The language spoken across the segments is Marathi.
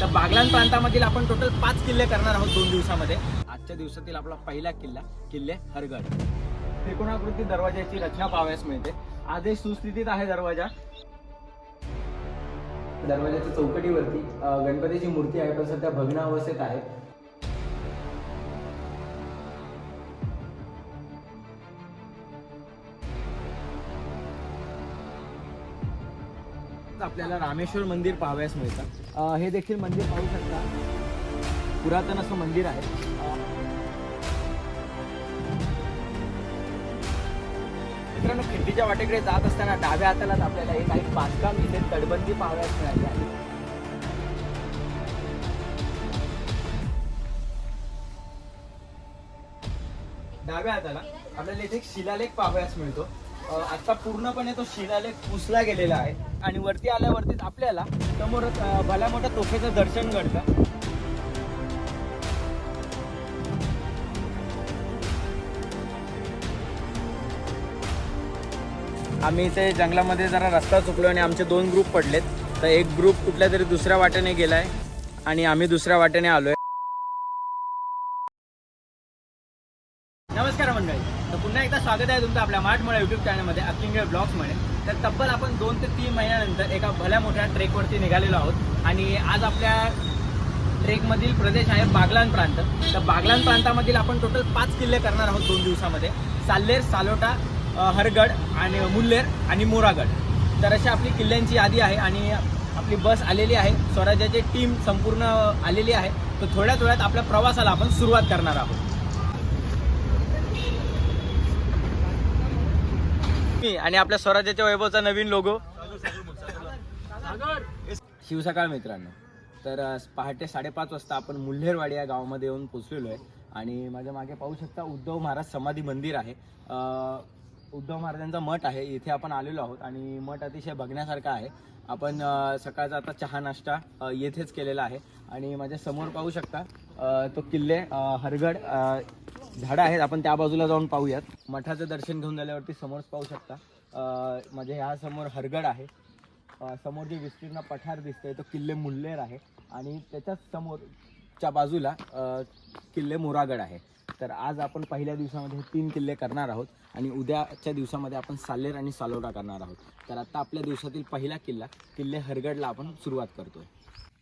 तर बागलान प्रांतामधील आपण टोटल पाच किल्ले करणार आहोत दोन दिवसामध्ये. आजच्या दिवसातील आपला पहिला किल्ला किल्ले हरगड. त्रिकोणाकृती दरवाजाची रचना पाहावयास मिळते. आजही सुस्थितीत आहे दरवाजा. दरवाजाच्या चौकटीवरती गणपतीची मूर्ती आहे पण सध्या भग्न अवस्थेत आपल्याला रामेश्वर मंदिर पाहावयास मिळतं. हे देखील मंदिर पाहू शकता. पुरातन असं मंदिर आहे. मित्रांनो खिंडीच्या वाटेकडे जात असताना डाव्या हातालाच आपल्याला एक काही बांधकाम इथे तटबंदी पाहावयास मिळाली आहे. डाव्या हाताला आपल्याला इथे एक शिलालेख पाहावयास मिळतो. आता पूर्णपणे तो शिलालेख पुसला गेलेला आहे. आणि वरती आल्यावरतीच आपल्याला समोर भल्या मोठ्या तोफेचं दर्शन घडतं. आम्ही इथे जंगलामध्ये जरा रस्ता चुकलो आणि आमचे दोन ग्रुप पडलेत. तर एक ग्रुप कुठल्या तरी दुसऱ्या वाटेने गेलाय आणि आम्ही दुसऱ्या वाटेने आलोय. नमस्कार मंडळी. तर पुन्हा एकदा स्वागत आहे तुमचं आपल्या मराठमोळ्या युट्यूब चॅनलमध्ये अकिंग ब्लॉग्समध्ये. तर तब्बल आपण दोन ते तीन महिन्यानंतर एका भल्या मोठ्या ट्रेकवरती निघालेलो आहोत. आणि आज आपल्या ट्रेकमधील प्रदेश आहे बागलान प्रांत. तर बागलान प्रांतामधील आपण टोटल पाच किल्ले करणार आहोत दोन दिवसामध्ये. साल्लेर सालोटा हरगड आणि मुल्लेर आणि मोरागड. तर अशी आपली किल्ल्यांची यादी आहे आणि आपली बस आलेली आहे. स्वराज्याची टीम संपूर्ण आलेली आहे. तर थोड्या थोड्यात आपल्या प्रवासाला आपण सुरुवात करणार आहोत. मी आणि आपल्या स्वराज्याच्या वैभवचा नवीन लोगो शिवसकाळ मित्रांनो तर पहाटे साडेपाच वाजता आपण मुल्हेरवाडी या गावामध्ये येऊन पोचलेलो आहे. आणि माझ्या मागे पाहू शकता उद्धव महाराज समाधी मंदिर आहे. उद्धव महाराजांचा मठ आहे. इथे आपण आलेलो आहोत आणि मठ अतिशय बघण्यासारखा आहे. आपण सकाळचा आता चहा नाश्ता येथेच केलेला आहे. आणि माझ्यासमोर पाहू शकता तो किल्ले हरगड झाडं आहेत आपण त्या बाजूला जाऊन पाहूयात. मठाचं दर्शन घेऊन झाल्यावरती समोरच पाहू शकता. म्हणजे ह्या समोर हरगड आहे. समोर जे विस्तीर्ण पठार दिसतंय तो किल्ले मुल्लेर आहे. आणि त्याच्याच समोरच्या बाजूला किल्ले मोरागड आहे. तर आज आपण पहिल्या दिवसामध्ये तीन किल्ले करणार आहोत आणि उद्याच्या दिवसामध्ये आपण साल्लेर आणि सालोडा करणार आहोत. तर आत्ता आपल्या दिवसातील पहिला किल्ला किल्ले हरगडला आपण सुरुवात करतोय.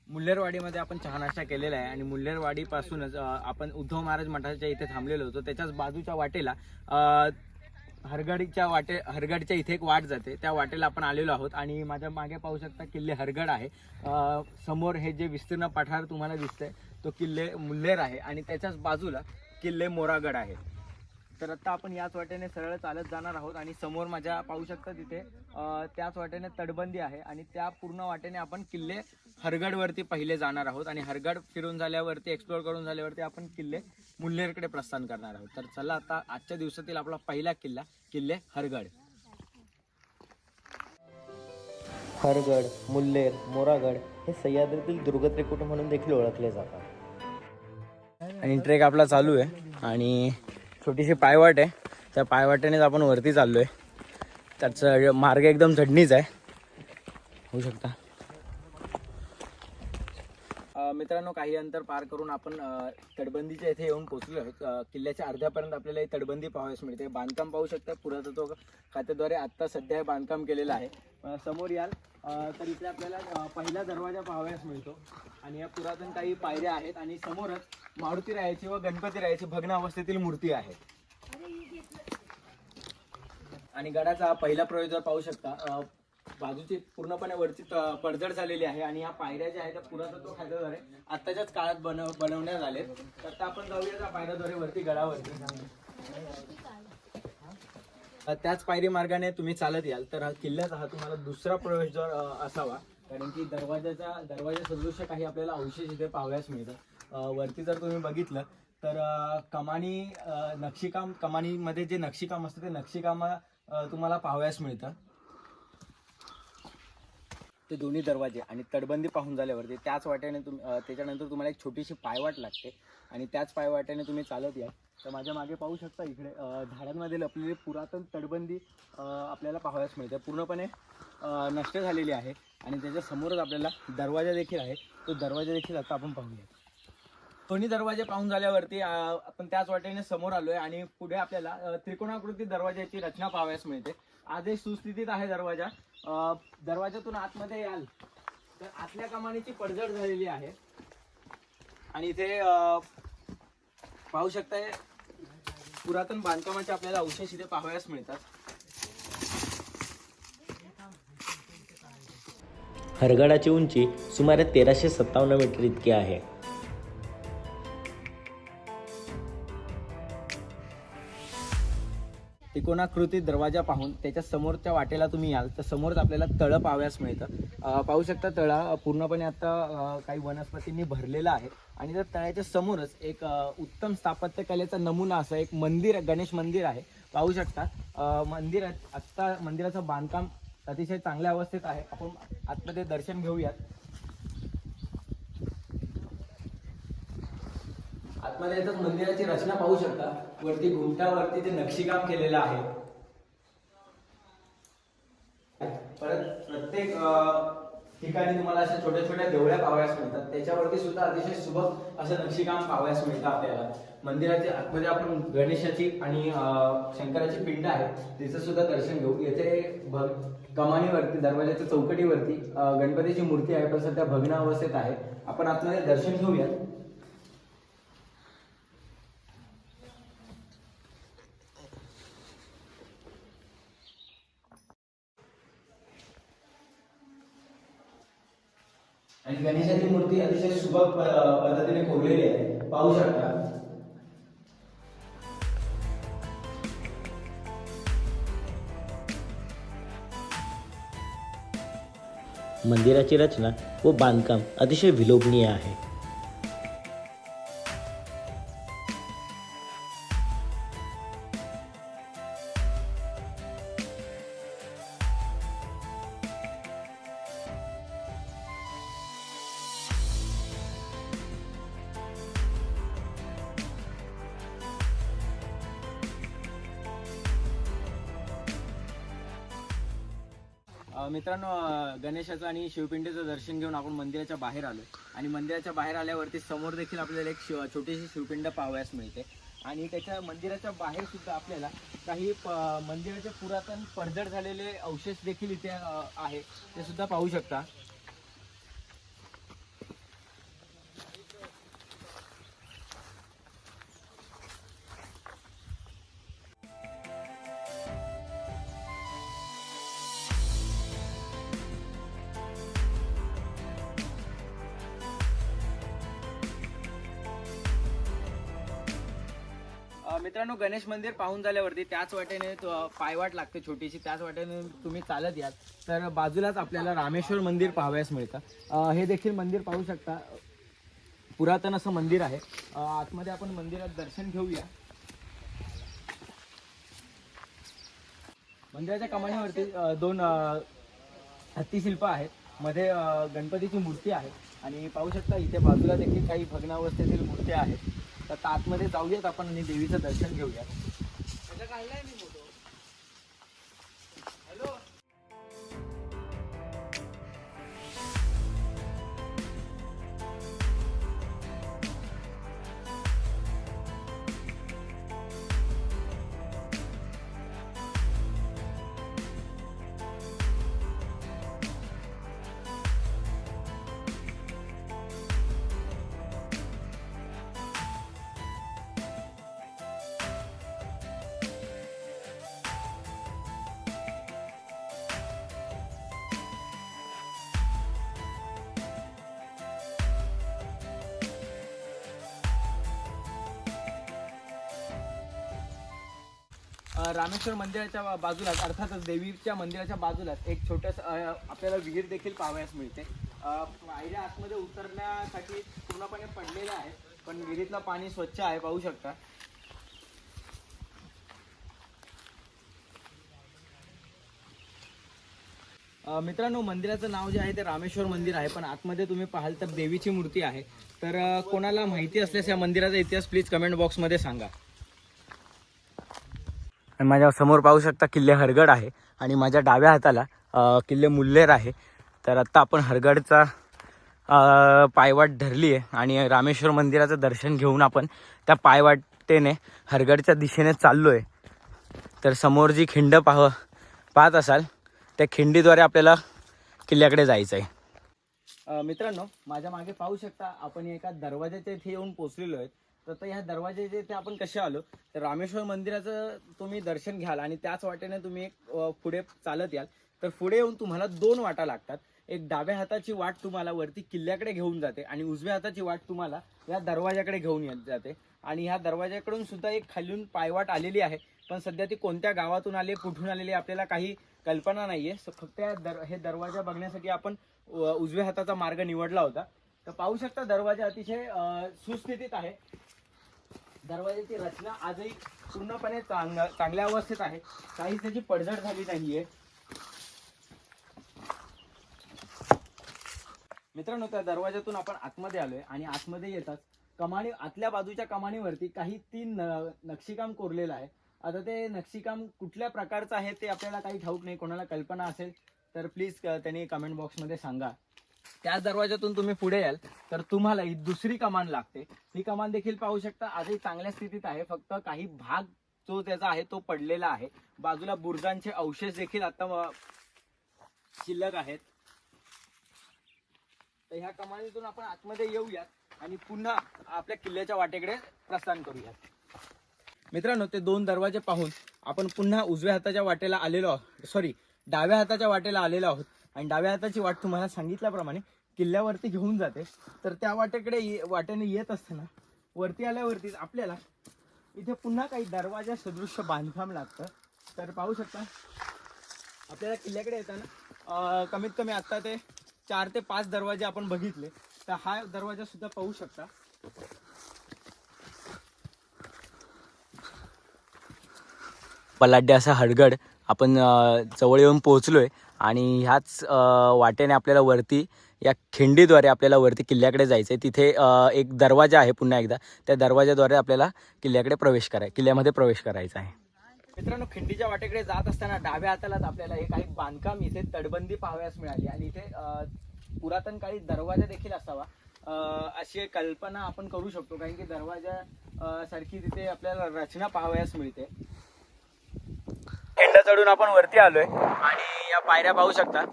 मुल्हेरवाडीमध्ये आपण चहा नाश्ता केलेला आहे आणि मुल्हेरवाडीपासूनच आपण उद्धव महाराज मठाच्या इथे थांबलेलो होतो. त्याच्याच बाजूच्या वाटेला हरगडीच्या हरगडच्या वाटे हरगडच्या इथे एक वाट जाते. त्या वाटेला आपण आलेलो आहोत आणि माझ्या मागे पाहू शकता किल्ले हरगड आहे. समोर हे जे विस्तीर्ण पठार तुम्हाला दिसतंय तो किल्ले मुल्हेर आहे आणि त्याच्याच बाजूला किल्ले मोरागड आहे. तर आता आपण याच वाटेने सरळ चालत जाणार आहोत आणि समोर माझ्या पाहू शकता तिथे त्याच वाटेने तटबंदी आहे आणि त्या पूर्ण वाटेने आपण किल्ले हरगडवरती पहिले जाणार आहोत आणि हरगड फिरून झाल्यावरती एक्सप्लोअर करून झाल्यावरती आपण किल्ले मुल्हेरकडे प्रस्थान करणार आहोत. तर चला आता आजच्या दिवसातील आपला पहिला किल्ला किल्ले हरगड. हरगड मुल्लेर मोरागड हे सह्याद्रीतील दुर्गत्रिकूट म्हणून देखील ओळखले जातात. आणि ट्रेक आपला चालू आहे आणि छोटीशी पायवाट आहे. त्या पायवाटेनेच आपण वरती चाललो आहे त्याचं मार्ग एकदम चढणीच आहे. होऊ शकता. मित्रांनो काही अंतर पार करून आपण तटबंदीच्या इथे येऊन पोहोचलो. आहोत किल्ल्याच्या अर्ध्यापर्यंत आपल्याला ही तटबंदी पाहावयास मिळते. बांधकाम पाहू शकता पुरातत्व खात्याद्वारे आत्ता सध्या हे बांधकाम केलेलं आहे. समोर याल. तर इथे आपल्याला पहिला दरवाजा पाहावयास मिळतो. आणि या पुरातन काही पायऱ्या आहेत आणि समोरच मारुती रायाची व गणपती रायाची भग्न अवस्थेतील मूर्ती आहे. आणि गडाचा पहिला प्रवेशद्वार पाहू शकता बाजूची पूर्णपणे वरची त- पडझड झालेली आहे आणि या पायऱ्या ज्या आहेत त्या पुरातत्व खात्याद्वारे आत्ताच्याच काळात बनव बनवण्यात आले तर आता आपण जाऊया त्या पायऱ्याद्वारे वरती गडावरती त्याच पायरी मार्गाने तुम्ही चालत याल. तर हा किल्ल्याचा हा तुम्हाला दुसरा प्रवेशद्वार असावा. कारण की दरवाजाचा दरवाजा सदृश काही आपल्याला अवशेष इथे पाहावयास मिळतं. वरती जर तुम्ही बघितलं तर कमानी नक्षीकाम कमानीमध्ये जे नक्षीकाम असतं ते नक्षीकाम तुम्हाला पाहावयास मिळतं. ते दोन्ही दरवाजे आणि तटबंदी पाहून झाल्यावरती त्याच वाट्याने तुम त्याच्यानंतर तुम्हाला एक छोटीशी पायवाट लागते. आणि त्याच पायवाट्याने तुम्ही चालत याल. तर माझ्या मागे पाहू शकता इकडे झाडांमध्ये लपलेली पुरातन तटबंदी आपल्याला पाहावयास मिळते. पूर्णपणे नष्ट झालेली आहे. आणि त्याच्यासमोरच आपल्याला दरवाजा देखील आहे. तो दरवाजा देखील आता आपण पाहूया दोन्ही दरवाजे पाहून झाल्यावरती आपण त्याच वाटेने समोर आलोय आणि पुढे आपल्याला त्रिकोणाकृती दरवाजाची रचना पाहावयास मिळते. आजही सुस्थितीत आहे दरवाजा. अं, दरवाजातून आतमध्ये याल. तर आतल्या कमानीची पडझड झालेली आहे. आणि इथे पाहू शकताय पुरातन बांधकामाचे आपल्याला अवशेष इथे पाहावयास मिळतात. हरगडाची उंची सुमारे तेराशे सत्तावन्न मीटर इतकी आहे. त्रिकोणाकृती दरवाजा पाहून त्याच्या समोरच्या वाटेला तुम्ही याल तर समोरच आपल्याला तळं पाहाव्यास मिळतं. पाहू शकता तळा पूर्णपणे आता काही वनस्पतींनी भरलेला आहे. आणि त्या तळ्याच्या समोरच एक उत्तम स्थापत्यकलेचा नमुना असं एक मंदिर गणेश मंदिर आहे. पाहू शकता मंदिरात आत्ता मंदिराचं बांधकाम अतिशय चांगल्या अवस्थेत आहे. आपण आतमध्ये दर्शन घेऊयात. आतमध्ये येतात मंदिराची रचना पाहू शकता. वरती घुमटावरती ते नक्षीकाम केलेलं आहे. परत प्रत्येक ठिकाणी तुम्हाला अशा छोट्या छोट्या देवळ्या पाहाव्यास मिळतात. त्याच्यावरती सुद्धा अतिशय सुबक असं नक्षीकाम पाहाव्यास मिळतं आपल्याला. मंदिराच्या आतमध्ये आपण गणेशाची आणि शंकराची पिंड आहे. तिचं सुद्धा दर्शन घेऊ. येथे भग कमानीवरती दरवाजाच्या चौकटीवरती गणपतीची मूर्ती आहे पण सध्या भग्न अवस्थेत आहे. आपण आतमध्ये दर्शन घेऊयात. आणि गणेशाची मूर्ती अतिशय सुबक पद्धतीने कोरलेली आहे. पाहू शकता. मंदिराची रचना व बांधकाम अतिशय विलोभनीय आहे. मित्रांनो गणेशाचं आणि शिवपिंडीचं दर्शन घेऊन आपण मंदिराच्या बाहेर आलो. आणि मंदिराच्या बाहेर आल्यावरती समोर देखील आपल्याला एक शिव छोटीशी शिवपिंड पाहावयास मिळते. आणि त्याच्या मंदिराच्या बाहेर सुद्धा आपल्याला काही प मंदिराचे पुरातन पडझड झालेले अवशेष देखील इथे आहे. ते सुद्धा पाहू शकता. मित्रांनो गणेश मंदिर पाहून झाल्यावरती त्याच वाटेने तो पायवाट लागते छोटीशी. त्याच वाटेने तुम्ही चालत याल. तर बाजूलाच आपल्याला रामेश्वर मंदिर पाहावयास मिळतं. हे देखील मंदिर पाहू शकता. पुरातन असं मंदिर आहे. आतमध्ये आपण मंदिरात दर्शन घेऊया. मंदिराच्या कमाण्यावरती दोन हत्तीशिल्प आहेत. मध्ये गणपतीची मूर्ती आहे. आणि पाहू शकता इथे बाजूला देखील काही भग्नावस्थेतील मूर्त्या आहेत. तर आतमध्ये जाऊयात आपण आणि देवीचं दर्शन घेऊयात. रामेश्वर मंदिराच्या बाजूलाच अर्थातच देवीच्या मंदिराच्या बाजूलाच एक छोटस आपल्याला विहीर देखील पाहावयास मिळते. पायऱ्या आतमध्ये उतरण्यासाठी पूर्णपणे पडलेल्या आहेत पण विहिरीतलं पाणी स्वच्छ आहे पाहू शकता. मित्रांनो मंदिराचं नाव जे आहे ते रामेश्वर मंदिर आहे पण आतमध्ये तुम्ही पाहाल तर देवीची मूर्ती आहे. तर कोणाला माहिती असल्यास या मंदिराचा इतिहास प्लीज कमेंट बॉक्समध्ये सांगा. आणि माझ्यासमोर पाहू शकता किल्ले हरगड आहे आणि माझ्या डाव्या हाताला किल्ले मुल्लेर आहे. तर आत्ता आपण हरगडचा पायवाट धरली आहे आणि रामेश्वर मंदिराचं दर्शन घेऊन आपण त्या पायवाटेने हरगडच्या दिशेने चाललो आहे तर समोर जी खिंड पाह पाहत असाल त्या खिंडीद्वारे आपल्याला किल्ल्याकडे जायचं आहे मित्रांनो माझ्या मागे पाहू शकता आपण एका दरवाजाच्या इथे येऊन पोचलेलो आहे तर तर ह्या दरवाजाच्या इथे आपण कसे आलो तर रामेश्वर मंदिराचं तुम्ही दर्शन घ्याल आणि त्याच वाटेने तुम्ही एक पुढे चालत याल. तर पुढे येऊन तुम्हाला दोन वाटा लागतात. एक डाव्या हाताची वाट तुम्हाला वरती किल्ल्याकडे घेऊन जाते आणि उजव्या हाताची वाट तुम्हाला या दरवाजाकडे घेऊन येत जाते. आणि ह्या दरवाजाकडून सुद्धा एक खालून पायवाट आलेली आहे. पण सध्या ती कोणत्या गावातून आली कुठून आलेली आपल्याला काही कल्पना नाहीये. So, फक्त या दर हे दरवाजा बघण्यासाठी आपण उजव्या हाताचा मार्ग निवडला होता. तर पाहू शकता दरवाजा अतिशय सुस्थितीत आहे. दरवाजाची रचना आजही पूर्णपणे चांग चांगल्या अवस्थेत आहे. काही त्याची पडझड झाली नाहीये. मित्रांनो त्या दरवाजातून आपण आतमध्ये आलोय आणि आतमध्ये येतात कमानी आतल्या बाजूच्या कमानीवरती काही तीन न- नक्षीकाम कोरलेलं आहे. आता ते नक्षीकाम कुठल्या प्रकारचं आहे ते आपल्याला काही ठाऊक नाही कोणाला कल्पना असेल तर प्लीज त्यांनी कमेंट बॉक्समध्ये सांगा. त्याच दरवाजातून तुम्ही पुढे याल तर तुम्हाला ही दुसरी कमान लागते. ही कमान देखील पाहू शकता आजही चांगल्या स्थितीत आहे. फक्त काही भाग जो त्याचा आहे तो पडलेला आहे. बाजूला बुर्जांचे अवशेष देखील आता शिल्लक आहेत. तर ह्या कमानीतून आपण आतमध्ये येऊयात आणि पुन्हा आपल्या किल्ल्याच्या वाटेकडे प्रस्थान करूयात. मित्रांनो ते दोन दरवाजे पाहून आपण पुन्हा उजव्या हाताच्या वाटेला आलेलो आहोत. सॉरी डाव्या हाताच्या वाटेला आलेलो आहोत. आणि डाव्या हाताची वाट तुम्हाला सांगितल्याप्रमाणे किल्ल्यावरती घेऊन जाते. तर त्या वाटेकडे ये- वाटेने येत असताना वरती आल्यावरती आपल्याला इथे पुन्हा काही दरवाजा सदृश्य बांधकाम लागतं. तर पाहू शकता आपल्याला किल्ल्याकडे येताना कमीत कमी आत्ता ते चार ते पाच दरवाजे आपण बघितले. तर हा दरवाजा सुद्धा पाहू शकता. पलाड्डे असा हडगड आपण जवळ येऊन पोहोचलो आहे आणि ह्याच वाटेने आपल्याला वरती या खिंडीद्वारे आपल्याला वरती किल्ल्याकडे जायचं आहे तिथे एक दरवाजा आहे पुन्हा एकदा. त्या दरवाजाद्वारे आपल्याला किल्ल्याकडे प्रवेश कराय किल्ल्यामध्ये प्रवेश करायचा आहे. मित्रांनो खिंडीच्या वाटेकडे जात असताना डाव्या हातालाच आपल्याला हे काही बांधकाम इथे तटबंदी पाहाव्यास मिळाली. आणि इथे पुरातन काळी दरवाजा देखील असावा. अशी एक कल्पना आपण करू शकतो. कारण की दरवाजा सारखी तिथे आपल्याला रचना पाहावयास मिळते. खिंड चढून आपण वरती आलोय. आणि या पायऱ्या पाहू शकता.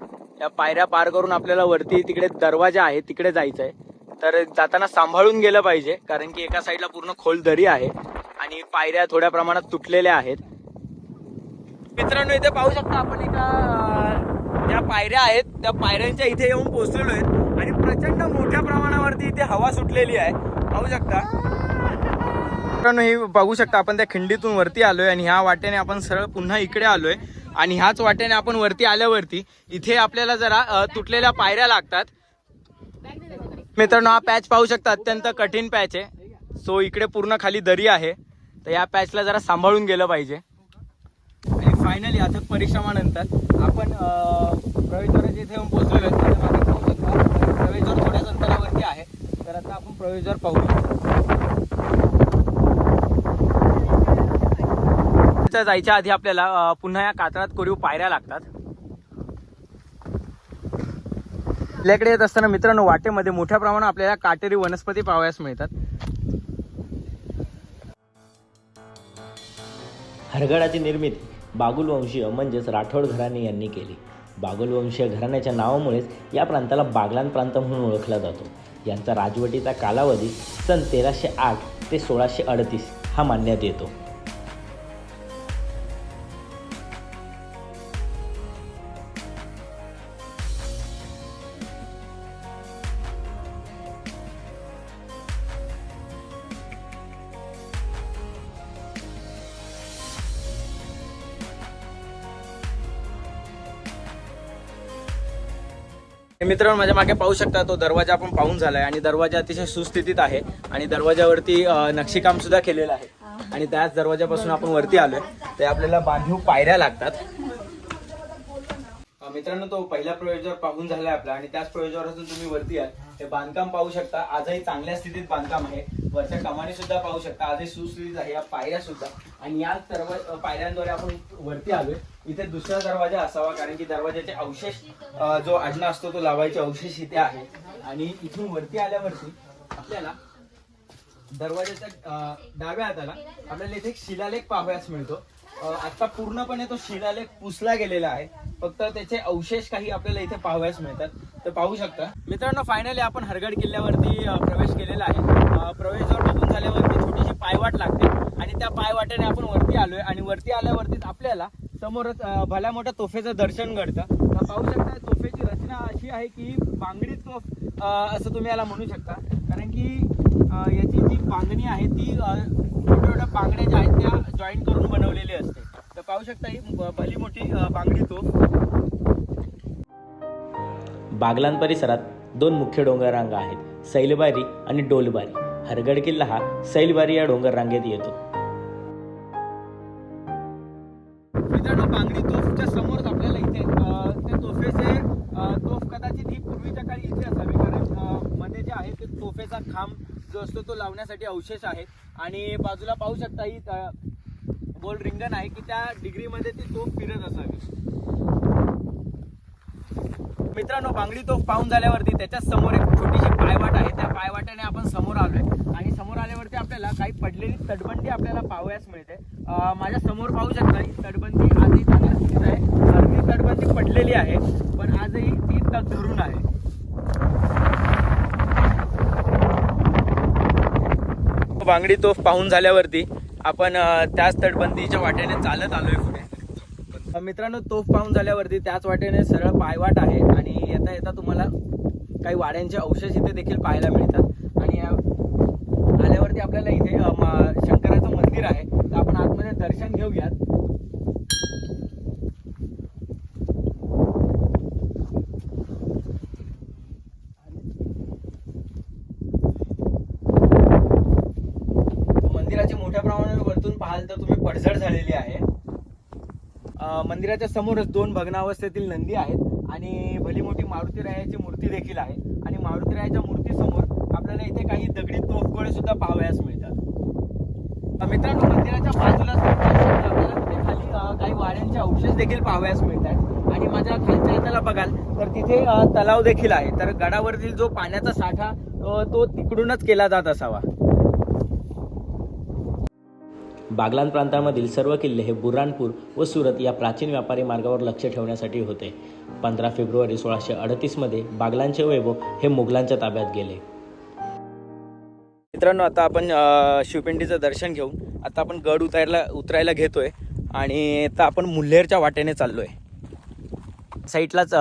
या पायऱ्या पार करून आपल्याला वरती तिकडे दरवाजा आहे तिकडे जायचं आहे तर जाताना सांभाळून गेलं पाहिजे कारण की एका साईडला पूर्ण खोल दरी आहे आणि पायऱ्या थोड्या प्रमाणात तुटलेल्या आहेत. मित्रांनो इथे पाहू शकता आपण एका ज्या पायऱ्या आहेत त्या पायऱ्यांच्या इथे येऊन पोहोचलेलो आहेत. आणि प्रचंड मोठ्या प्रमाणावरती इथे हवा सुटलेली आहे. पाहू शकता. मित्रांनो हे बघू शकता आपण त्या खिंडीतून वरती आलोय आणि ह्या वाटेने आपण सरळ पुन्हा इकडे आलोय. आणि ह्याच वाटेने आपण वरती आल्यावरती इथे आपल्याला जरा तुटलेल्या पायऱ्या लागतात. मित्रांनो हा पॅच पाहू शकता अत्यंत कठीण पॅच आहे. सो इकडे पूर्ण खाली दरी आहे. तर या पॅचला जरा सांभाळून गेलं पाहिजे. आणि फायनली अथक परिश्रमानंतर आपण अ, प्रवेशद्वाराच्या इथे येऊन पोहोचलेलो प्रवेशद्वार थोड्याच अंतरावरती आहे. तर आता आपण प्रवेशद्वार पाहू तिथं जायच्या आधी आपल्याला पुन्हा या कातरात कोरीव पायऱ्या लागतात. आपल्याकडे येत असताना मित्रांनो वाटेमध्ये मोठ्या प्रमाणात आपल्याला काटेरी वनस्पती पाहावयास मिळतात. हरगडाची निर्मिती बागुलवंशीय म्हणजेच राठोड घराणे यांनी केली. बागुलवंशीय घराण्याच्या नावामुळेच या प्रांताला बागलान प्रांत म्हणून ओळखला जातो. यांचा राजवटीचा कालावधी सन तेराशे आठ ते सोळाशे अडतीस हा मानण्यात येतो. मित्रांनो माझ्या मागे पाहू शकता तो दरवाजा आपण पाहून झालाय आणि दरवाजा अतिशय सुस्थितीत आहे आणि दरवाजावरती नक्षीकाम सुद्धा केलेलं आहे. आणि त्याच दरवाजापासून आपण वरती आलोय. ते आपल्याला बांधीव पायऱ्या लागतात. मित्रांनो तो पहिला प्रयोजवर पाहून झालाय आपला आणि त्याच प्रयोजनातून तुम्ही वरती याल हे बांधकाम पाहू शकता. आजही चांगल्या स्थितीत बांधकाम आहे. वरच्या कमानी सुद्धा पाहू शकता. आजही सुस्थितीत आहे. या पायऱ्या सुद्धा. आणि या दरवा पायऱ्यांद्वारे आपण वरती आलोय. इथे दुसरा दरवाजा असावा. कारण की दरवाजाचे अवशेष जो आडणा असतो तो लावायचे अवशेष इथे आहे. आणि इथून वरती आल्यावरती आपल्याला दरवाजाच्या डाव्या हाताला आपल्याला इथे एक शिलालेख पाहावयास मिळतो. आता पूर्णपणे तो शिलालेख पुसला गेलेला आहे. फक्त त्याचे अवशेष काही आपल्याला इथे पाहावयास मिळतात. तर पाहू शकता. मित्रांनो फायनली आपण हरगड किल्ल्यावरती प्रवेश केलेला आहे. अ, बघून झाल्यावरती छोटीशी पायवाट लागते. आणि त्या पायवाट्याने आपण वरती आलोय. आणि वरती आल्यावरतीच आपल्याला समोरच भल्या मोठ्या तोफेचं दर्शन घडतं. तर पाहू शकता तोफेची रचना अशी आहे की बांगडी तोफ असं तुम्ही याला म्हणू शकता. कारण की याची जी बांधणी आहे ती छोट्या छोट्या बांगड्या ज्या आहेत त्या जॉईन करून बनवलेली असते. पाहू शकता ही भली मोठी बांगडी तोफ. बागलान परिसरात दोन मुख्य डोंगर रांगा आहेत सैलबारी आणि डोलबारी. हरगड किल्ला हा सैलबारी या डोंगर रांगेत येतो. मित्रांनो बांगडी तोफच्या समोरच आपल्याला इथे त्या तोफेचे तोफ कदाचित ही पूर्वीच्या काळी इथे असावी कारण मध्ये जे आहे ते तोफेचा खांब जो असतो तो लावण्यासाठी अवशेष आहेत. आणि बाजूला पाहू शकता ही गोल रिंगण आहे की त्या डिग्रीमध्ये ती तोफ फिरत असावी. मित्रांनो बांगडी तोफ पाहून झाल्यावरती त्याच्यासमोर एक छोटीशी पायवाट आहे. त्या पायवाटाने आपण समोर आलोय. आणि समोर आल्यावरती आपल्याला काही पडलेली तटबंदी आपल्याला पाहावयास मिळते. माझ्यासमोर पाहू शकता ही तटबंदी आजही चांगल्या स्थितीत आहे. अर्धी तटबंदी पडलेली आहे पण आजही ती तग धरून आहे. बांगडी तोफ पाहून झाल्यावरती आपण त्याच तटबंदीच्या वाटेने चालत आलोय पुढे. मित्रांनो तोफ पाहून झाल्यावरती त्याच वाटेने सरळ पायवाट आहे आणि येता येता तुम्हाला काही वाड्यांचे अवशेष इथे देखील पाहायला मिळतात. आणि आल्यावरती आपल्याला इथे म- शंकराचं मंदिर आहे. तर आपण आतमध्ये दर्शन घेऊयात मंदिराचे मोठ्या प्रमाणावर वरतून पाहाल तर तुम्ही पडझड झालेली आहे अ, मंदिराच्या समोरच दोन भग्नावस्थेतील नंदी आहेत आणि भली मोठी मारुती रायाची मूर्ती देखील आहे. आणि मारुती रायाच्या मूर्तीसमोर आपल्याला इथे काही दगडी तोफगोळे सुद्धा पाहावयास मिळतात. मित्रांनो मंदिराच्या बाजूलाच आपल्याला तिथे खाली काही वाड्यांचे अवशेष देखील पाहावयास मिळतात. आणि माझ्या खालच्या हाताला बघाल तर तिथे तलाव देखील आहे. तर गडावरील जो पाण्याचा साठा तो तिकडूनच केला जात असावा. बागलान प्रांतामधील सर्व किल्ले हे बुऱ्हाणपूर व सुरत या प्राचीन व्यापारी मार्गावर लक्ष ठेवण्यासाठी होते. पंधरा फेब्रुवारी सोळाशे अडतीसमध्ये बागलांचे वैभव हे मुघलांच्या ताब्यात गेले. मित्रांनो आता आपण शिवपिंडीचं दर्शन घेऊन आता आपण गड उतरायला उतरायला घेतोय आणि आता आपण मुल्हेरच्या वाटेने चाललोय. साईडलाच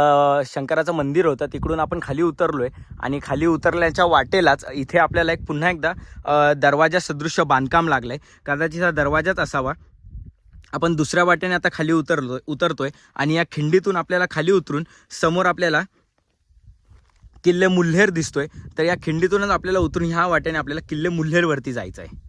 शंकराचं मंदिर होतं. तिकडून आपण खाली उतरलोय. आणि खाली उतरल्याच्या वाटेलाच इथे आपल्याला एक पुन्हा एकदा दरवाजा सदृश्य बांधकाम लागलंय. कदाचित हा दरवाजाच असावा. आपण दुसऱ्या वाटेने आता खाली उतरलो उतरतोय. आणि या खिंडीतून आपल्याला खाली उतरून समोर आपल्याला किल्ले मुल्हेर दिसतोय. तर या खिंडीतूनच आपल्याला उतरून ह्या वाटेने आपल्याला किल्ले मुल्हेरवरती जायचं आहे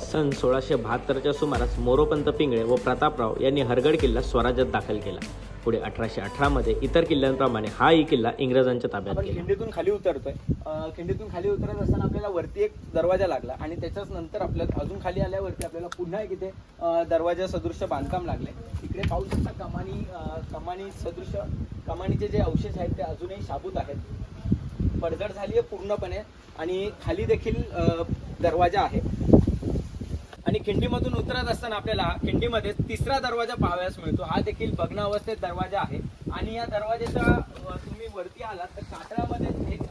सन सोळाशे बहात्तरच्या सुमारास मोरोपंत पिंगळे व प्रतापराव यांनी हरगड किल्ला स्वराज्यात दाखल केला. पुढे अठराशे अठरामध्ये इतर किल्ल्यांप्रमाणे हाही किल्ला इंग्रजांच्या ताब्यात आपण गेला. खिंडीतून खाली उतरतोय. अं, खिंडीतून खाली उतरत असताना आपल्याला वरती एक दरवाजा लागला आणि त्याच्याच नंतर आपल्याला अजून खाली आल्यावरती आपल्याला पुन्हा एक इथे अं, दरवाजा सदृश्य बांधकाम लागले. इकडे पाहू शकता कमानी अं, कमानी सदृश्य कमानीचे जे अवशेष आहेत ते अजूनही शाबूत आहेत. पडझड झाली आहे पूर्णपणे आणि खाली देखील अं, दरवाजा आहे. आणि खिंडीमधून उतरत असताना आपल्याला खिंडीमध्ये तिसरा दरवाजा पाहावयास मिळतो. हा देखील भग्न अवस्थेत दरवाजा आहे. आणि या दरवाजाच्या तुम्ही वरती आलात तर कातळामध्ये एक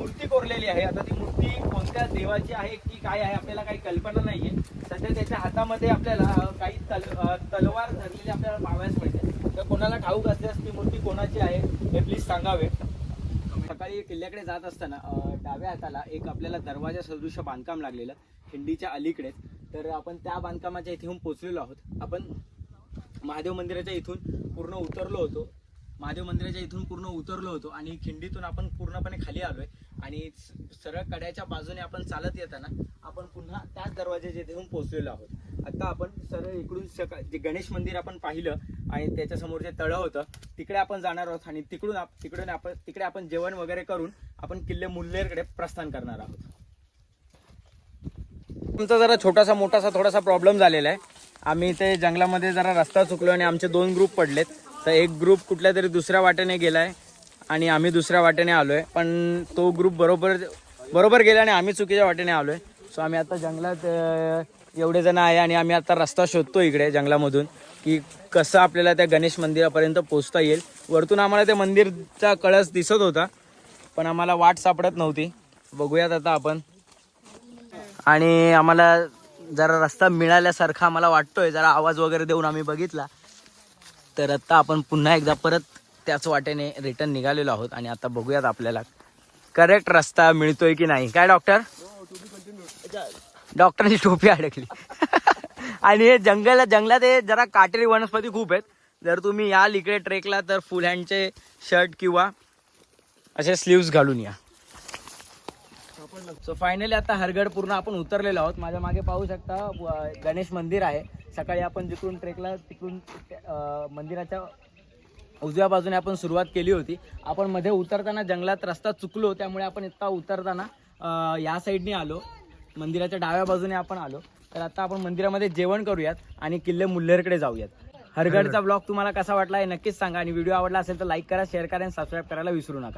मूर्ती कोरलेली आहे. आता ती मूर्ती कोणत्या देवाची आहे की काय आहे आपल्याला काही कल्पना नाहीये. सध्या त्याच्या हातामध्ये आपल्याला काही तल तलवार धरलेली आपल्याला पाहावयास मिळते. तर कोणाला ठाऊक असल्यास ती मूर्ती कोणाची आहे हे प्लीज सांगावे. सकाळी किल्ल्याकडे जात असताना डाव्या हाताला एक आपल्याला दरवाजा सदृश्य बांधकाम लागलेलं खिंडीच्या अलीकडेच. तर आपण त्या बांधकामाच्या इथे येऊन पोचलेलो आहोत. आपण महादेव मंदिराच्या इथून पूर्ण उतरलो होतो. महादेव मंदिराच्या इथून पूर्ण उतरलो होतो आणि खिंडीतून आपण पूर्णपणे खाली आलोय. आणि स- सरळ कड्याच्या बाजूने आपण चालत येताना आपण पुन्हा त्याच दरवाजाच्या इथे येऊन पोचलेलो आहोत. आता आपण सरळ इकडून सका जे गणेश मंदिर आपण पाहिलं आणि त्याच्यासमोर जे तळं होतं तिकडे आपण जाणार आहोत आणि तिकडून आप- तिकडून आपण तिकडे आपण जेवण वगैरे करून आपण किल्ले मुल्लेरकडे प्रस्थान करणार आहोत. आमचा जरा छोटासा मोठासा थोडासा प्रॉब्लेम झालेला आहे. आम्ही ते जंगलामध्ये जरा रस्ता चुकलो आणि आमचे दोन ग्रुप पडलेत. तर एक ग्रुप कुठल्या तरी दुसऱ्या वाटेने गेलाय आणि आम्ही दुसऱ्या वाटेने आहे पण तो ग्रुप बरोबर बरोबर गेला आणि आम्ही चुकीच्या वाटेने आहे सो आम्ही आता जंगलात एवढे जण आहे आणि आम्ही आता रस्ता शोधतो इकडे जंगलामधून की कसं आपल्याला त्या गणेश मंदिरापर्यंत पोहोचता येईल. वरतून आम्हाला त्या मंदिरचा कळस दिसत होता पण आम्हाला वाट सापडत नव्हती. बघूयात आता आपण. आणि आम्हाला जरा रस्ता मिळाल्यासारखा आम्हाला वाटतोय. जरा आवाज वगैरे देऊन आम्ही बघितला. तर आता आपण पुन्हा एकदा परत त्याच वाटेने रिटर्न निघालेलो आहोत आणि आता बघूयात आपल्याला करेक्ट रस्ता मिळतोय की नाही. काय डॉक्टर डॉक्टरांची टोपी अडकली. आणि हे जंगल जंगलात हे जरा काटेरी वनस्पती खूप आहेत. जर तुम्ही याल इकडे ट्रेकला तर फुल हँडचे शर्ट किंवा असे स्लीव्स घालून या. सो फायनली आता हरगड पूर्ण आपण उतरलेलो आहोत. माझ्या मागे पाहू शकता व- गणेश मंदिर आहे. सकाळी आपण जिकडून ट्रेकला तिकडून मंदिराच्या उजव्या बाजूने आपण सुरुवात केली होती. आपण मध्ये उतरताना जंगलात रस्ता चुकलो त्यामुळे आपण इथं उतरताना या साईडने आलो. मंदिराच्या डाव्या बाजूने आपण आलो. तर आता आपण मंदिरामध्ये जेवण करूयात आणि किल्ले मुल्हेरकडे जाऊयात. हरगडचा ब्लॉग तुम्हाला कसा वाटला हे नक्कीच सांगा आणि व्हिडिओ आवडला असेल तर लाईक करा शेअर करा आणि सबस्क्राईब करायला विसरू नका.